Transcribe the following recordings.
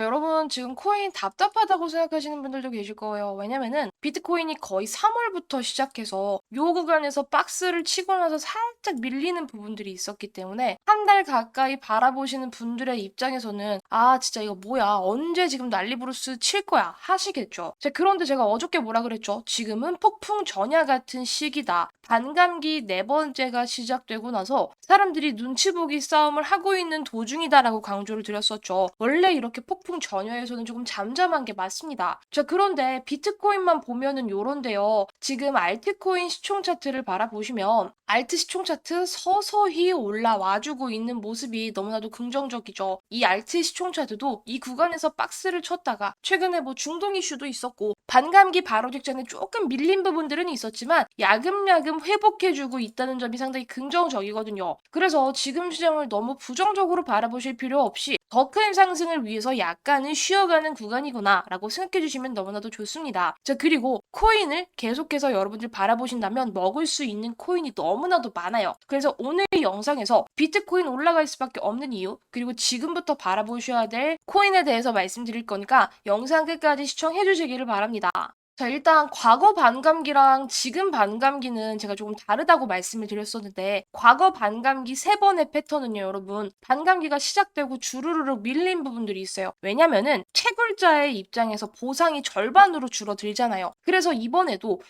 여러분 지금 코인 답답하다고 생각하시는 분들도 계실 거예요. 왜냐면은 비트코인이 거의 3월부터 시작해서 요 구간에서 박스를 치고 나서 살짝 밀리는 부분들이 있었기 때문에 한 달 가까이 바라보시는 분들의 입장에서는 아 진짜 이거 뭐야 언제 지금 난리부르스 칠 거야 하시겠죠. 자 그런데 제가 어저께 뭐라 그랬죠? 지금은 폭풍 전야 같은 시기다. 반감기 네 번째가 시작되고 나서 사람들이 눈치 보기 싸움을 하고 있는 도중이다라고 강조를 드렸었죠. 원래 이렇게 폭풍 전야에서는 조금 잠잠한 게 맞습니다. 자, 그런데 비트코인만 보면은 요런데요. 지금 알트코인 시총 차트를 바라보시면 알트 시총 차트 서서히 올라와주고 있는 모습이 너무나도 긍정적이죠. 이 알트 시총 차트도 이 구간에서 박스를 쳤다가 최근에 뭐 중동 이슈도 있었고 반감기 바로 직전에 조금 밀린 부분들은 있었지만 야금야금 회복해주고 있다는 점이 상당히 긍정적이거든요. 그래서 지금 시장을 너무 부정적으로 바라보실 필요 없이 더 큰 상승을 위해서 약간은 쉬어가는 구간이구나 라고 생각해 주시면 너무나도 좋습니다. 자 그리고 코인을 계속해서 여러분들 바라보신다면 먹을 수 있는 코인이 너무나도 많아요. 그래서 오늘 영상에서 비트코인 올라갈 수밖에 없는 이유 그리고 지금부터 바라보 셔야 될 코인에 대해서 말씀드릴 거니까 영상 끝까지 시청해 주시기를 바랍니다. 자, 일단 과거 반감기랑 지금 반감기는 제가 조금 다르다고 말씀을 드렸었는데 과거 반감기 세 번의 패턴은요, 여러분. 반감기가 시작되고 주르르륵 밀린 부분들이 있어요. 왜냐면은 채굴자의 입장에서 보상이 절반으로 줄어들잖아요. 그래서 이번에도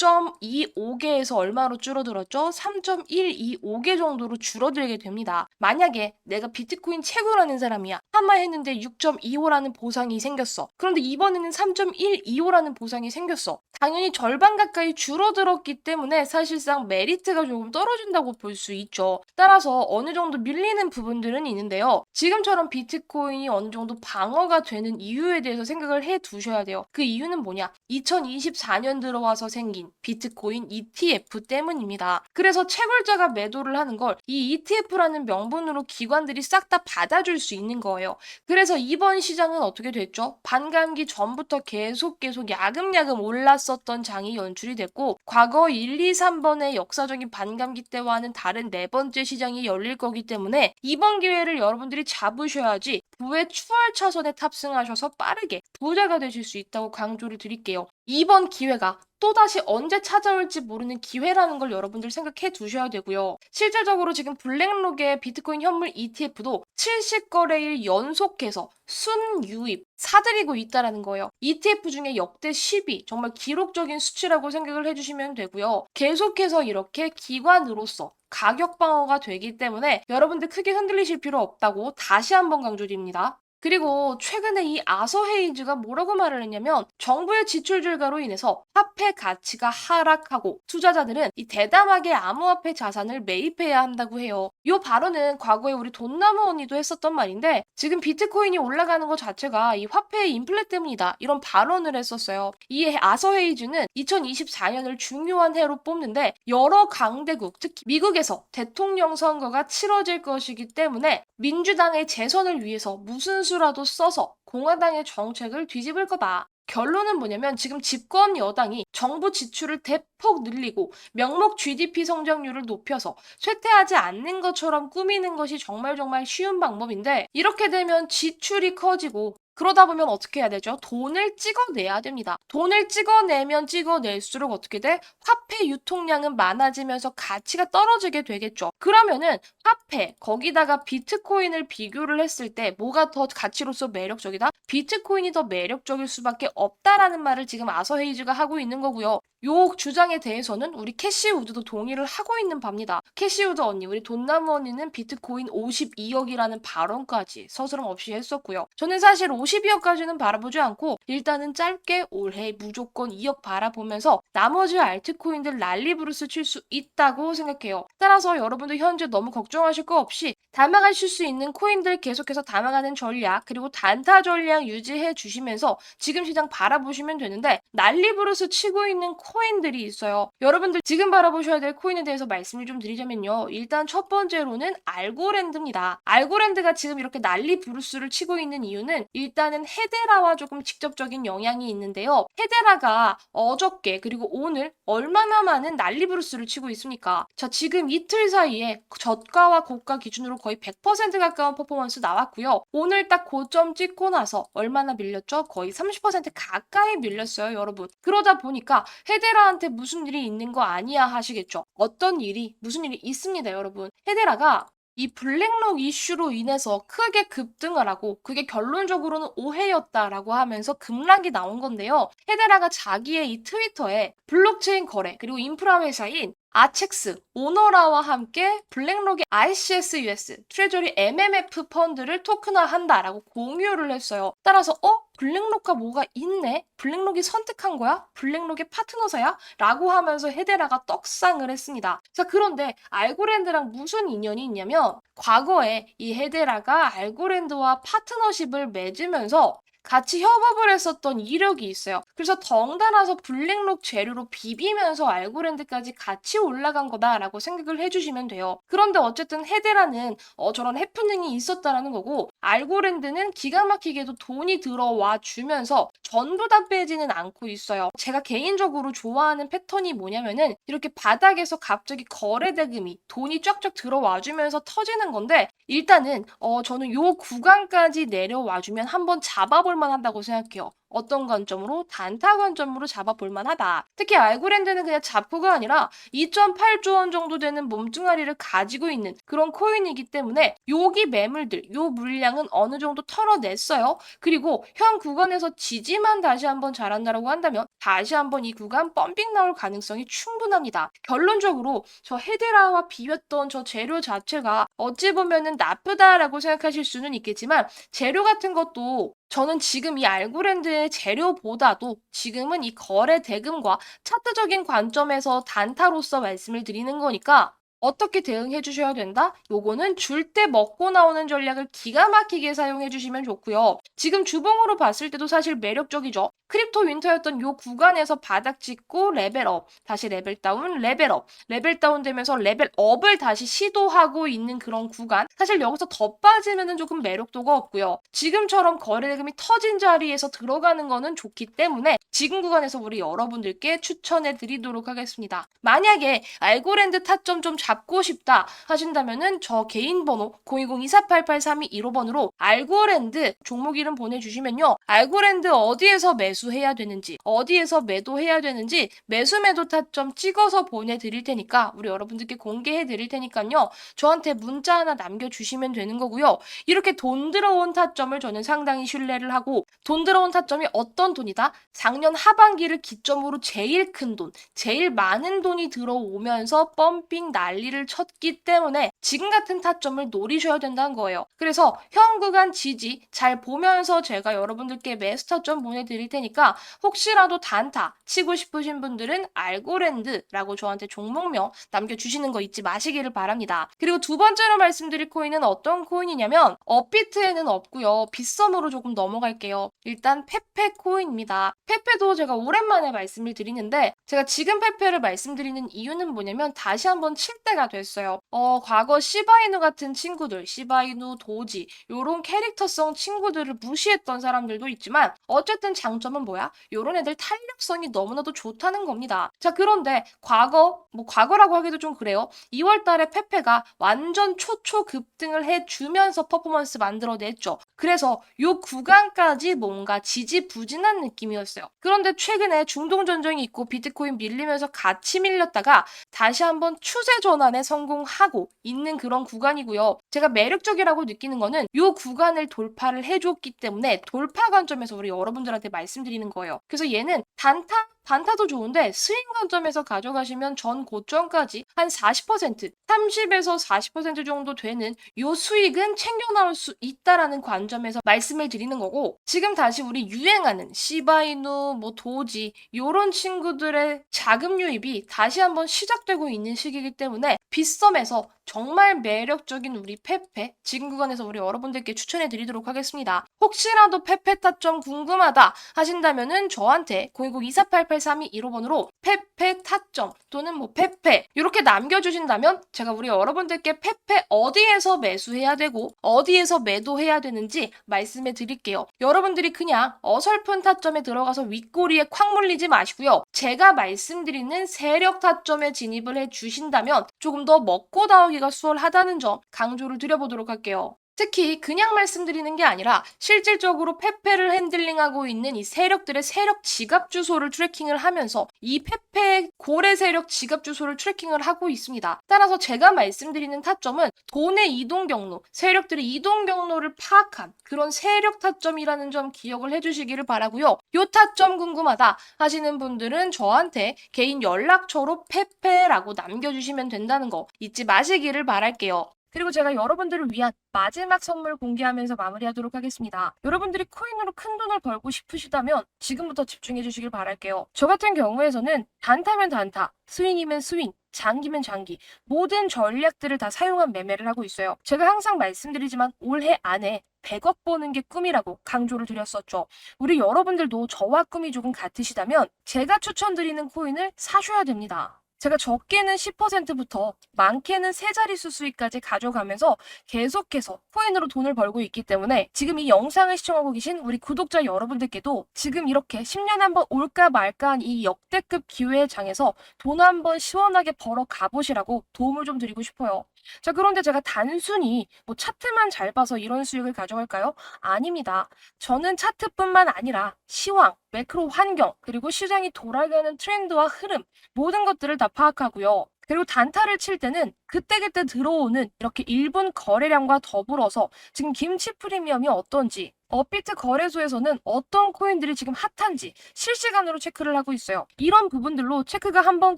6.25개에서 얼마로 줄어들었죠? 3.125개 정도로 줄어들게 됩니다. 만약에 내가 비트코인 채굴하는 사람이야. 한마 했는데 6.25라는 보상이 생겼어. 그런데 이번에는 3.125라는 보상이 생겼어. 당연히 절반 가까이 줄어들었기 때문에 사실상 메리트가 조금 떨어진다고 볼 수 있죠. 따라서 어느 정도 밀리는 부분들은 있는데요. 지금처럼 비트코인이 어느 정도 방어가 되는 이유에 대해서 생각을 해 두셔야 돼요. 그 이유는 뭐냐? 2024년 들어와서 생긴 비트코인 ETF 때문입니다. 그래서 채굴자가 매도를 하는 걸 이 ETF라는 명분으로 기관들이 싹 다 받아줄 수 있는 거예요. 그래서 이번 시장은 어떻게 됐죠? 반감기 전부터 계속 계속 야금야금 올랐었던 장이 연출이 됐고 과거 1, 2, 3번의 역사적인 반감기 때와는 다른 네 번째 시장이 열릴 거기 때문에 이번 기회를 여러분들이 잡으셔야지 부의 추월 차선에 탑승하셔서 빠르게 부자가 되실 수 있다고 강조를 드릴게요. 이번 기회가 또다시 언제 찾아올지 모르는 기회라는 걸 여러분들 생각해 두셔야 되고요. 실질적으로 지금 블랙록의 비트코인 현물 ETF도 70거래일 연속해서 순유입 사들이고 있다라는 거예요. ETF 중에 역대 10위 정말 기록적인 수치라고 생각을 해주시면 되고요. 계속해서 이렇게 기관으로서 가격 방어가 되기 때문에 여러분들 크게 흔들리실 필요 없다고 다시 한번 강조드립니다. 그리고 최근에 이 아서 헤이즈가 뭐라고 말을 했냐면 정부의 지출 증가로 인해서 화폐 가치가 하락하고 투자자들은 이 대담하게 암호화폐 자산을 매입해야 한다고 해요. 이 발언은 과거에 우리 돈나무 언니도 했었던 말인데 지금 비트코인이 올라가는 것 자체가 이 화폐의 인플레 때문이다. 이런 발언을 했었어요. 이 아서 헤이즈는 2024년을 중요한 해로 뽑는데 여러 강대국 특히 미국에서 대통령 선거가 치러질 것이기 때문에 민주당의 재선을 위해서 무슨 수라도 써서 공화당의 정책을 뒤집을 거다. 결론은 뭐냐면 지금 집권 여당이 정부 지출을 대 폭 늘리고 명목 GDP 성장률을 높여서 쇠퇴하지 않는 것처럼 꾸미는 것이 정말 정말 쉬운 방법인데 이렇게 되면 지출이 커지고 그러다 보면 어떻게 해야 되죠? 돈을 찍어내야 됩니다. 돈을 찍어내면 찍어낼수록 어떻게 돼? 화폐 유통량은 많아지면서 가치가 떨어지게 되겠죠. 그러면은 화폐, 거기다가 비트코인을 비교를 했을 때 뭐가 더 가치로서 매력적이다? 비트코인이 더 매력적일 수밖에 없다라는 말을 지금 아서 헤이즈가 하고 있는 거고요. 요 주장에 대해서는 우리 캐시우드도 동의를 하고 있는 바입니다. 캐시우드 언니, 우리 돈나무 언니는 비트코인 52억이라는 발언까지 서스럼 없이 했었고요. 저는 사실 52억까지는 바라보지 않고 일단은 짧게 올해 무조건 2억 바라보면서 나머지 알트코인들 난리부르스 칠 수 있다고 생각해요. 따라서 여러분들 현재 너무 걱정하실 거 없이 담아가실 수 있는 코인들 계속해서 담아가는 전략 그리고 단타 전략 유지해 주시면서 지금 시장 바라보시면 되는데 난리부르스 치고 있는 코인들이 있어요. 여러분들 지금 바라보셔야 될 코인에 대해서 말씀을 좀 드리자면요. 일단 첫 번째로는 알고랜드입니다. 알고랜드가 지금 이렇게 난리 부르스를 치고 있는 이유는 일단은 헤데라와 조금 직접적인 영향이 있는데요. 헤데라가 어저께 그리고 오늘 얼마나 많은 난리 부르스를 치고 있습니까? 자, 지금 이틀 사이에 저가와 고가 기준으로 거의 100% 가까운 퍼포먼스 나왔고요. 오늘 딱 고점 찍고 나서 얼마나 밀렸죠? 거의 30% 가까이 밀렸어요, 여러분. 그러다 보니까 헤데라한테 무슨 일이 있는 거 아니야 하시겠죠? 어떤 일이, 무슨 일이 있습니다, 여러분. 헤데라가 이 블랙록 이슈로 인해서 크게 급등을 하고 그게 결론적으로는 오해였다라고 하면서 급락이 나온 건데요. 헤데라가 자기의 이 트위터에 블록체인 거래 그리고 인프라 회사인 아첵스, 오너라와 함께 블랙록의 ICS-US, 트레저리 MMF 펀드를 토큰화한다라고 공유를 했어요. 따라서 어? 블랙록과 뭐가 있네? 블랙록이 선택한 거야? 블랙록의 파트너사야? 라고 하면서 헤데라가 떡상을 했습니다. 자, 그런데 알고랜드랑 무슨 인연이 있냐면 과거에 이 헤데라가 알고랜드와 파트너십을 맺으면서 같이 협업을 했었던 이력이 있어요. 그래서 덩달아서 블랙록 재료로 비비면서 알고랜드까지 같이 올라간 거다라고 생각을 해주시면 돼요. 그런데 어쨌든 헤데라는 어, 저런 해프닝이 있었다라는 거고 알고랜드는 기가 막히게도 돈이 들어와 주면서 전부 다 빼지는 않고 있어요. 제가 개인적으로 좋아하는 패턴이 뭐냐면은 이렇게 바닥에서 갑자기 거래 대금이 돈이 쫙쫙 들어와 주면서 터지는 건데 일단은 어, 저는 요 구간까지 내려와 주면 한번 잡아볼 만하다고 생각해요. 어떤 관점으로? 단타 관점으로 잡아볼 만하다. 특히 알고랜드는 그냥 잡고가 아니라 2.8조 원 정도 되는 몸뚱아리를 가지고 있는 그런 코인이기 때문에 여기 매물들, 요 물량은 어느 정도 털어냈어요. 그리고 현 구간에서 지지만 다시 한번 잘한다라고 한다면 다시 한번 이 구간 펌핑 나올 가능성이 충분합니다. 결론적으로 저 헤데라와 비웠던 저 재료 자체가 어찌 보면은 나쁘다라고 생각하실 수는 있겠지만 재료 같은 것도 저는 지금 이 알고랜드의 재료보다도 지금은 이 거래 대금과 차트적인 관점에서 단타로서 말씀을 드리는 거니까 어떻게 대응해 주셔야 된다? 요거는 줄 때 먹고 나오는 전략을 기가 막히게 사용해 주시면 좋고요. 지금 주봉으로 봤을 때도 사실 매력적이죠. 크립토 윈터였던 요 구간에서 바닥 찍고 레벨업, 다시 레벨 다운, 레벨업, 레벨 다운 되면서 레벨업을 다시 시도하고 있는 그런 구간. 사실 여기서 더 빠지면은 조금 매력도가 없고요. 지금처럼 거래대금이 터진 자리에서 들어가는 거는 좋기 때문에 지금 구간에서 우리 여러분들께 추천해 드리도록 하겠습니다. 만약에 알고랜드 타점 좀 잡고 싶다 하신다면은 저 개인 번호 020-2488-3215번으로 알고랜드 종목 이름 보내주시면요. 알고랜드 어디에서 매수해야 되는지, 어디에서 매도해야 되는지 매수 매도 타점 찍어서 보내드릴 테니까 우리 여러분들께 공개해 드릴 테니까요. 저한테 문자 하나 남겨주시면 되는 거고요. 이렇게 돈 들어온 타점을 저는 상당히 신뢰를 하고 돈 들어온 타점이 어떤 돈이다? 작년 하반기를 기점으로 제일 큰 돈, 제일 많은 돈이 들어오면서 펌핑 난리 를 쳤기 때문에 지금 같은 타점을 노리셔야 된다는 거예요. 그래서 현 구간 지지 잘 보면서 제가 여러분들께 매수 타점 보내드릴 테니까 혹시라도 단타 치고 싶으신 분들은 알고랜드라고 저한테 종목명 남겨주시는 거 잊지 마시기를 바랍니다. 그리고 두 번째로 말씀드릴 코인은 어떤 코인이냐면 업비트에는 없고요. 빗썸으로 조금 넘어갈게요. 일단 페페 코인입니다. 페페도 제가 오랜만에 말씀을 드리는데 제가 지금 페페를 말씀드리는 이유는 뭐냐면 다시 한번 칠때 가 됐어요. 어, 과거 시바이누 같은 친구들, 시바이누, 도지 요런 캐릭터성 친구들을 무시했던 사람들도 있지만 어쨌든 장점은 뭐야? 요런 애들 탄력성이 너무나도 좋다는 겁니다. 자, 그런데 과거, 뭐 과거라고 하기도 좀 그래요. 2월 달에 페페가 완전 초초 급등을 해 주면서 퍼포먼스 만들어 냈죠. 그래서 요 구간까지 뭔가 지지부진한 느낌이었어요. 그런데 최근에 중동 전쟁이 있고 비트코인 밀리면서 같이 밀렸다가 다시 한번 추세 전 환에 성공하고 있는 그런 구간이고요. 제가 매력적이라고 느끼는 거는 요 구간을 돌파를 해줬기 때문에 돌파 관점에서 우리 여러분들한테 말씀드리는 거예요. 그래서 얘는 단타 단타도 좋은데 스윙 관점에서 가져가시면 전 고점까지 한 40%, 30에서 40% 정도 되는 요 수익은 챙겨 나올 수 있다라는 관점에서 말씀을 드리는 거고 지금 다시 우리 유행하는 시바이누, 뭐 도지 요런 친구들의 자금 유입이 다시 한번 시작되고 있는 시기이기 때문에 빗썸에서 정말 매력적인 우리 페페 지금 구간에서 우리 여러분들께 추천해 드리도록 하겠습니다. 혹시라도 페페 타점 궁금하다 하신다면은 저한테 010-2488-3215번으로 페페 타점 또는 뭐 페페 이렇게 남겨주신다면 제가 우리 여러분들께 페페 어디에서 매수해야 되고 어디에서 매도해야 되는지 말씀해 드릴게요. 여러분들이 그냥 어설픈 타점에 들어가서 윗꼬리에 콱 물리지 마시고요. 제가 말씀드리는 세력 타점에 진입을 해 주신다면 조금 더 먹고 나오기 처리가 수월하다는 점 강조를 드려보도록 할게요. 특히 그냥 말씀드리는 게 아니라 실질적으로 페페를 핸들링하고 있는 이 세력들의 세력 지갑 주소를 트래킹을 하면서 이 페페의 고래 세력 지갑 주소를 트래킹을 하고 있습니다. 따라서 제가 말씀드리는 타점은 돈의 이동 경로, 세력들의 이동 경로를 파악한 그런 세력 타점이라는 점 기억을 해주시기를 바라고요. 요 타점 궁금하다 하시는 분들은 저한테 개인 연락처로 페페라고 남겨주시면 된다는 거 잊지 마시기를 바랄게요. 그리고 제가 여러분들을 위한 마지막 선물 공개하면서 마무리하도록 하겠습니다. 여러분들이 코인으로 큰 돈을 벌고 싶으시다면 지금부터 집중해 주시길 바랄게요. 저 같은 경우에서는 단타면 단타, 스윙이면 스윙, 장기면 장기 모든 전략들을 다 사용한 매매를 하고 있어요. 제가 항상 말씀드리지만 올해 안에 100억 버는 게 꿈이라고 강조를 드렸었죠. 우리 여러분들도 저와 꿈이 조금 같으시다면 제가 추천드리는 코인을 사셔야 됩니다. 제가 적게는 10%부터 많게는 세 자릿수 수익까지 가져가면서 계속해서 코인으로 돈을 벌고 있기 때문에 지금 이 영상을 시청하고 계신 우리 구독자 여러분들께도 지금 이렇게 10년에 한번 올까 말까 한 이 역대급 기회의 장에서 돈 한번 시원하게 벌어 가보시라고 도움을 좀 드리고 싶어요. 자, 그런데 제가 단순히 뭐 차트만 잘 봐서 이런 수익을 가져갈까요? 아닙니다. 저는 차트뿐만 아니라 시황, 매크로 환경, 그리고 시장이 돌아가는 트렌드와 흐름, 모든 것들을 다 파악하고요. 그리고 단타를 칠 때는 그때그때 들어오는 이렇게 일분 거래량과 더불어서 지금 김치 프리미엄이 어떤지, 업비트 거래소에서는 어떤 코인들이 지금 핫한지 실시간으로 체크를 하고 있어요. 이런 부분들로 체크가 한번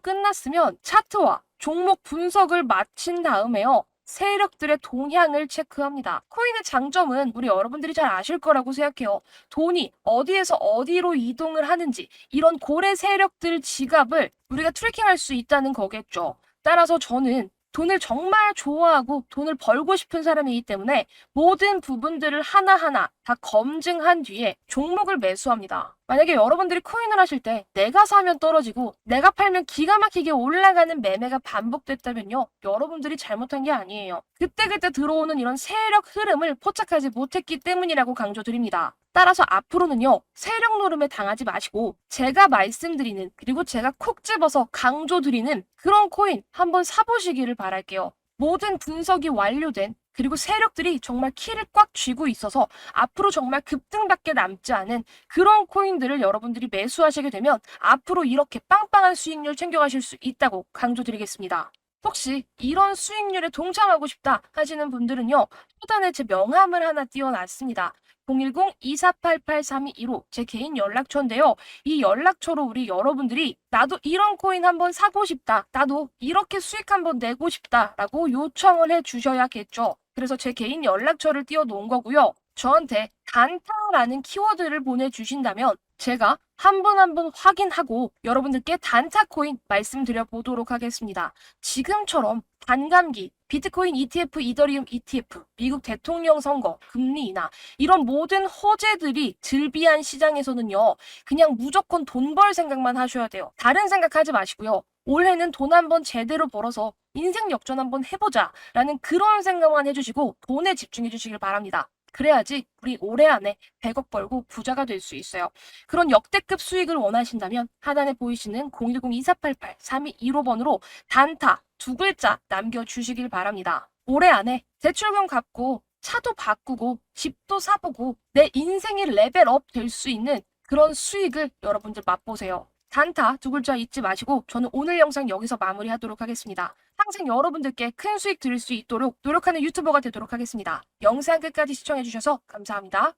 끝났으면 차트와 종목 분석을 마친 다음에요. 세력들의 동향을 체크합니다. 코인의 장점은 우리 여러분들이 잘 아실 거라고 생각해요. 돈이 어디에서 어디로 이동을 하는지 이런 고래 세력들 지갑을 우리가 트래킹할 수 있다는 거겠죠. 따라서 저는 돈을 정말 좋아하고 돈을 벌고 싶은 사람이기 때문에 모든 부분들을 하나하나 다 검증한 뒤에 종목을 매수합니다. 만약에 여러분들이 코인을 하실 때 내가 사면 떨어지고 내가 팔면 기가 막히게 올라가는 매매가 반복됐다면요. 여러분들이 잘못한 게 아니에요. 그때그때 들어오는 이런 세력 흐름을 포착하지 못했기 때문이라고 강조드립니다. 따라서 앞으로는요, 세력 노름에 당하지 마시고, 제가 말씀드리는, 그리고 제가 콕 집어서 강조드리는 그런 코인 한번 사보시기를 바랄게요. 모든 분석이 완료된, 그리고 세력들이 정말 키를 꽉 쥐고 있어서 앞으로 정말 급등밖에 남지 않은 그런 코인들을 여러분들이 매수하시게 되면 앞으로 이렇게 빵빵한 수익률 챙겨가실 수 있다고 강조드리겠습니다. 혹시 이런 수익률에 동참하고 싶다 하시는 분들은요, 초단에 제 명함을 하나 띄워놨습니다. 010-2488-3215 제 개인 연락처인데요. 이 연락처로 우리 여러분들이 나도 이런 코인 한번 사고 싶다. 나도 이렇게 수익 한번 내고 싶다. 라고 요청을 해 주셔야겠죠. 그래서 제 개인 연락처를 띄워 놓은 거고요. 저한테 단타라는 키워드를 보내주신다면 제가 한 분 한 분 확인하고 여러분들께 단타 코인 말씀드려 보도록 하겠습니다. 지금처럼 반감기, 비트코인 ETF, 이더리움 ETF, 미국 대통령 선거, 금리 인하 이런 모든 호재들이 즐비한 시장에서는요. 그냥 무조건 돈 벌 생각만 하셔야 돼요. 다른 생각하지 마시고요. 올해는 돈 한번 제대로 벌어서 인생 역전 한번 해보자 라는 그런 생각만 해주시고 돈에 집중해 주시길 바랍니다. 그래야지 우리 올해 안에 100억 벌고 부자가 될 수 있어요. 그런 역대급 수익을 원하신다면 하단에 보이시는 010-2488-3215번으로 단타 두 글자 남겨주시길 바랍니다. 올해 안에 대출금 갚고 차도 바꾸고 집도 사보고 내 인생이 레벨업 될 수 있는 그런 수익을 여러분들 맛보세요. 단타 두 글자 잊지 마시고 저는 오늘 영상 여기서 마무리하도록 하겠습니다. 항상 여러분들께 큰 수익 드릴 수 있도록 노력하는 유튜버가 되도록 하겠습니다. 영상 끝까지 시청해주셔서 감사합니다.